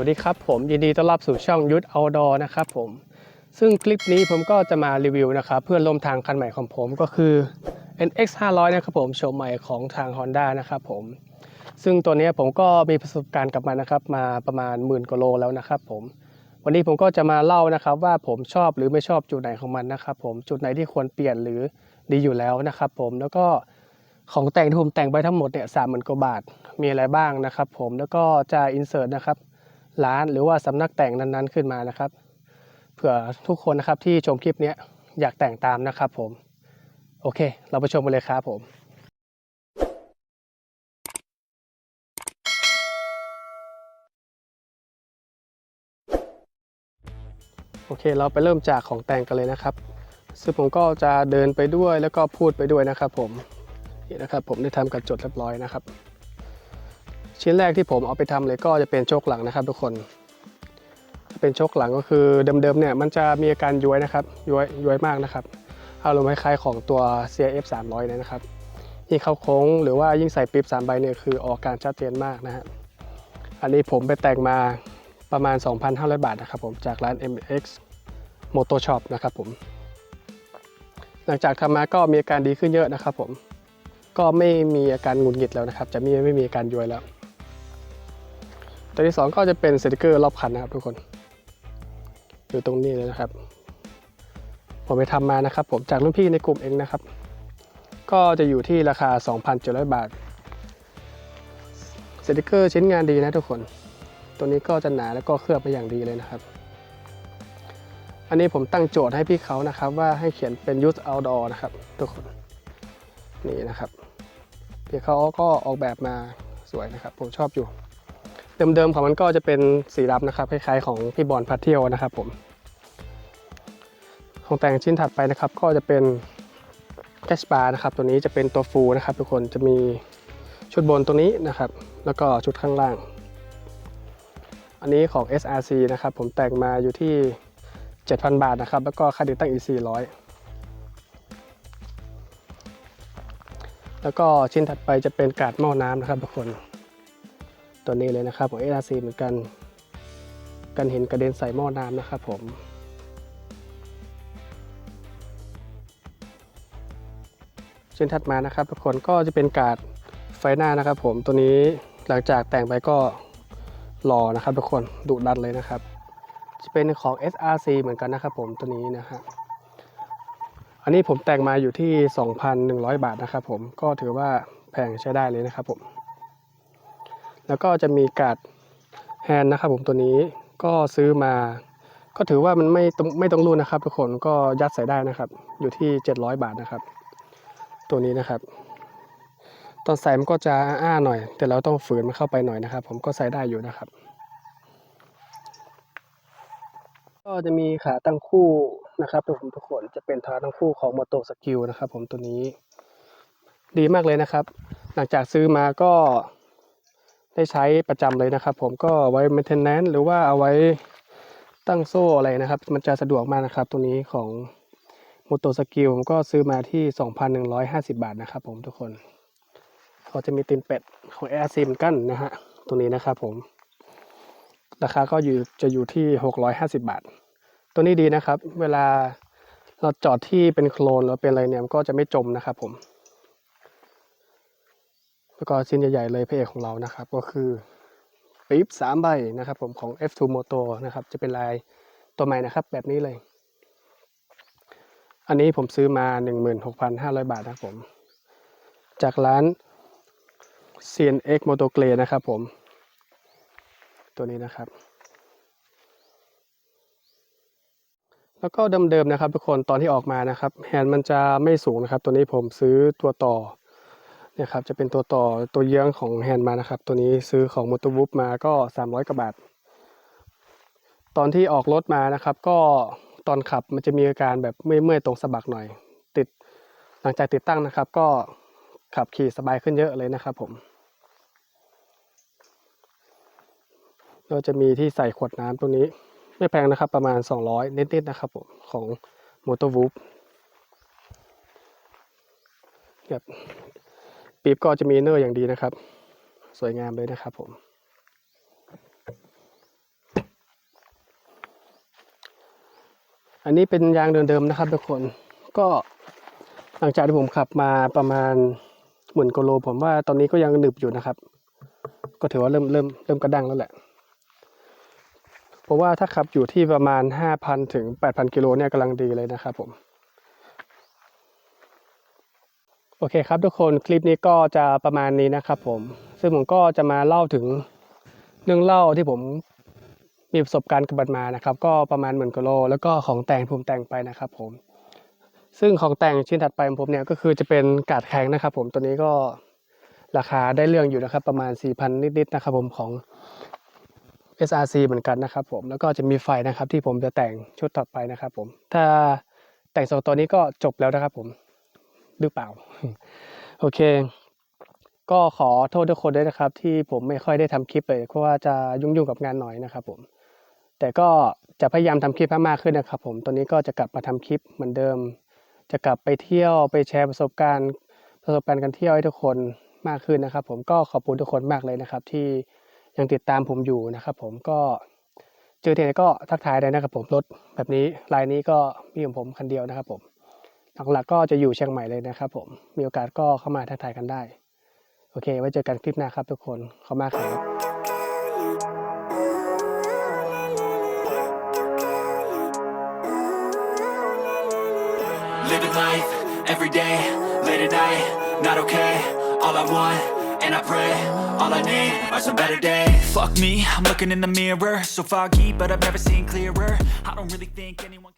วัสดีครับผมยินดีต้อนรับสู่ช่องยุทธเอาดอนะครับผมซึ่งคลิปนี้ผมก็จะมารีวิวนะครับเพื่อลมทางคันใหม่ของผมก็คือ NX 500นะครับผมโฉมใหม่ของทาง Honda นะครับผมซึ่งตัวนี้ผมก็มีประสบการณ์กับมันนะครับมาประมาณหมื่นกว่าโลแล้วนะครับผมวันนี้ผมก็จะมาเล่านะครับว่าผมชอบหรือไม่ชอบจุดไหนของมันนะครับผมจุดไหนที่ควรเปลี่ยนหรือดีอยู่แล้วนะครับผมแล้วก็ของแต่งที่ผมแต่งไปทั้งหมดเนี่ยสามหมื่นกว่าบาทมีอะไรบ้างนะครับผมแล้วก็จะอินเสิร์ตนะครับ ร้านหรือว่าสำนักแต่งนั้นๆขึ้นมานะครับเผื่อทุกคนนะครับที่ชมคลิปนี้อยากแต่งตามนะครับผม โอเค เราไปชมกันเลยครับผมโอเค เราไปเริ่มจากของแต่งกันเลยนะครับ ซึ่งผมก็จะเดินไปด้วยแล้วก็พูดไปด้วยนะครับผมนี่นะครับผมได้ทำการจดเรียบร้อยนะครับ ชิ้นแรกที่ผมเอาไปทำเลยก็จะเป็นโชคหลังนะครับ ทุกคน เป็นโชคหลังก็คือเดิมๆเนี่ยมันจะมีอาการย้วยนะครับย้วยย้วยมากนะครับอารมณ์คล้ายๆของตัว CF 300เนี่ยนะครับยิ่งเข้าโค้งหรือว่ายิ่งใส่ปิ๊บ3ใบเนี่ยคือออกการชัดเจนมากนะฮะอันนี้ผมไปแต่งมาประมาณ 2,500 บาทนะครับผมจากร้าน MX Moto Shop นะครับผม หลังจากทำมาก็มีอาการดีขึ้นเยอะนะครับผม ก็ไม่มีอาการหงุดหงิดแล้วนะครับ จะไม่ไม่มีอาการย้วยแล้ว ตัวที่ 2 ก็จะเป็นสติกเกอร์รอบคันนะครับทุกคน อยู่ตรงนี้เลยนะครับ ผมไปทำมานะครับ ผมจากรุ่นพี่ในกลุ่มเองนะครับ ก็จะอยู่ที่ราคา 2,700 บาทสติกเกอร์ชิ้นงานดีนะทุกคน ตัวนี้ก็จะหนาแล้วก็เคลือบมาอย่างดีเลยนะครับ อันนี้ผมตั้งโจทย์ให้พี่เขานะครับว่าให้เขียนเป็น use outdoor นะครับ ทุกคน นี่นะครับ พี่เขาก็ออกแบบมาสวยนะครับ ผมชอบอยู่ เดิมๆของมันก็จะเป็นสีดำนะครับคล้ายๆของพี่บอลพัทเที่ยวนะครับผม ของแต่งชิ้นถัดไปนะครับ ก็จะเป็นแคชบาร์นะครับ ตัวนี้จะเป็นตัวฟูลนะครับ ทุกคนจะมีชุดบนตัวนี้นะครับ แล้วก็ชุดข้างล่าง อันนี้ของ SRC นะครับ ผมแต่งมาอยู่ที่ 7,000 บาทนะครับ แล้วก็ค่าติดตั้งอีก 400แล้วก็ชิ้นถัดไปจะเป็นกาดหม้อน้ำนะครับทุกคน ตัวนี้เลยนะครับของ SRC เหมือนกัน กันเห็นกระเด็นใส่หม้อน้ำนะครับผมชิ้นถัดมานะครับทุกคนก็จะเป็นการ์ดไฟหน้านะครับ ผมตัวนี้หลังจากแต่งไปก็หล่อนะครับ ทุกคนดุดันเลยนะครับ จะเป็นของ SRC เหมือนกันนะครับ ผมตัวนี้นะครับอันนี้ผมแต่งมาอยู่ที่ 2,100 บาทนะครับ ผมก็ถือว่าแพงใช้ได้เลยนะครับผม แล้วก็จะมีการ์ดแฮนด์นะครับผมตัวนี้ก็ซื้อมา ก็ถือว่ามันไม่ตรงไม่ตรงรุ่นนะครับ ทุกคนก็ยัดใส่ได้นะครับ อยู่ที่ 700 บาทนะครับ ตัวนี้นะครับ ตอนใส่มันก็จะอ้าหน่อย แต่เราต้องฝืนมันเข้าไปหน่อยนะครับ ผมก็ใส่ได้อยู่นะครับ ก็จะมีขาตั้งคู่นะครับทุกคนทุกคนจะเป็นขาตั้งคู่ของ Moto Skill นะครับ ผมตัวนี้ ดีมากเลยนะครับ หลังจากซื้อมาก็ ได้ใช้ประจำเลยนะครับ ผมก็ไว้ maintenance หรือว่าเอาไว้ตั้งโซ่อะไรนะครับ มันจะสะดวกมากนะครับ ตัวนี้ของ Moto Skill ผมก็ซื้อมาที่ 2,150 บาทนะครับ ผมทุกคนก็จะมีตีนเป็ดของ Air Sim กั้นนะฮะตัวนี้นะครับผม ราคาก็อยู่จะอยู่ที่ 650 บาท ตัวนี้ดีนะครับ เวลาเราจอดที่เป็นโคลนหรือเป็นอะไรเนี่ยมันก็จะไม่จมนะครับผม แล้วก็ชิ้นใหญ่ๆเลยพระเอกของเรานะครับ ก็คือปี๊บสามใบนะครับ ผมของ F2 Moto นะครับ จะเป็นลายตัวใหม่นะครับ แบบนี้เลย อันนี้ผมซื้อมา 16,500 บาทนะครับผม จากร้าน CNX Moto Grey นะครับผม ตัวนี้นะครับ แล้วก็เดิมๆนะครับทุกคนตอนที่ออกมานะครับแฮนด์มันจะไม่สูงนะครับ ตัวนี้ผมซื้อตัวต่อ เนี่ยครับจะเป็นตัวต่อตัวเยื้องของแฮนด์มานะครับ ตัวนี้ซื้อของมอเตอร์วูฟมาก็ 300กว่าบาท ตอนที่ออกรถมานะครับ ก็ตอนขับมันจะมีอาการแบบเมื่อยๆตรงสะบักหน่อย ติดหลังจากติดตั้งนะครับ ก็ขับขี่สบายขึ้นเยอะเลยนะครับผมเราจะมีที่ใส่ขวดน้ำตัวนี้ ไม่แพงนะครับ ประมาณ 200 นิดๆนะครับผมของ m o t o r w o o p แบบ ปี๊บก็จะมีเนอร์อย่างดีนะครับ สวยงามเลยนะครับผม อันนี้เป็นยางเดิมๆนะครับทุกคนก็หลังจากที่ผมขับมาประมาณหมื่นกิโลผมว่าตอนนี้ก็ยังหนึบอยู่นะครับ ก็ถือว่าเริ่มเริ่มเริ่มกระด้างแล้วแหละ เพราะว่าถ้าขับอยู่ที่ประมาณ 5,000 ถึง 8,000 กิโลเนี่ยกำลังดีเลยนะครับผม โอเคครับทุกคนคลิปนี้ก็จะประมาณนี้นะครับผม ซึ่งผมก็จะมาเล่าถึงเรื่องเล่าที่ผมมีประสบการณ์กับมันมานะครับ ก็ประมาณหมื่นกิโล แล้วก็ของแต่งผมแต่งไปนะครับผม ซึ่งของแต่งชิ้นถัดไปของผมเนี่ยก็คือจะเป็นกาดแข็งนะครับ ผมตัวนี้ก็ราคาได้เรื่องอยู่นะครับ ประมาณ 4,000 นิดๆนะครับ ผมของ SRC เหมือนกันนะครับ ผมแล้วก็จะมีไฟนะครับที่ผมจะแต่งชุดต่อไปนะครับ ผมถ้าแต่งสองตัวนี้ก็จบแล้วนะครับ ผม หรือเปล่า โอเค ก็ขอโทษทุกคนด้วยนะครับ ที่ผมไม่ค่อยได้ทำคลิปเลยเพราะว่าจะยุ่งๆกับงานหน่อยนะครับ ผม แต่ก็จะพยายามทำคลิปให้มากขึ้นนะครับ ผมตอนนี้ก็จะกลับมาทำคลิปเหมือนเดิม จะกลับไปเที่ยวไปแชร์ประสบการณ์ประสบการณ์การเที่ยวให้ทุกคนมากขึ้นนะครับ ผมก็ขอบคุณทุกคนมากเลยนะครับ ที่ยังติดตามผมอยู่นะครับ ผมก็เจอที่ไหนก็ทักทายได้นะครับ ผมรถแบบนี้ลายนี้ก็มีของผมคันเดียวนะครับ ผม หลักๆก็จะอยู่เชียงใหม่เลยนะครับผม มีโอกาสก็เข้ามาทักทายกันได้ โอเค ไว้เจอกันคลิปหน้าครับทุกคนขอบคุณมากครับ Living life every day, late at night, not okay. All I want, and I pray, all I need are some better days. Fuck me, I'm looking in the mirror, so foggy, but I've never seen clearer. I don't really think anyone.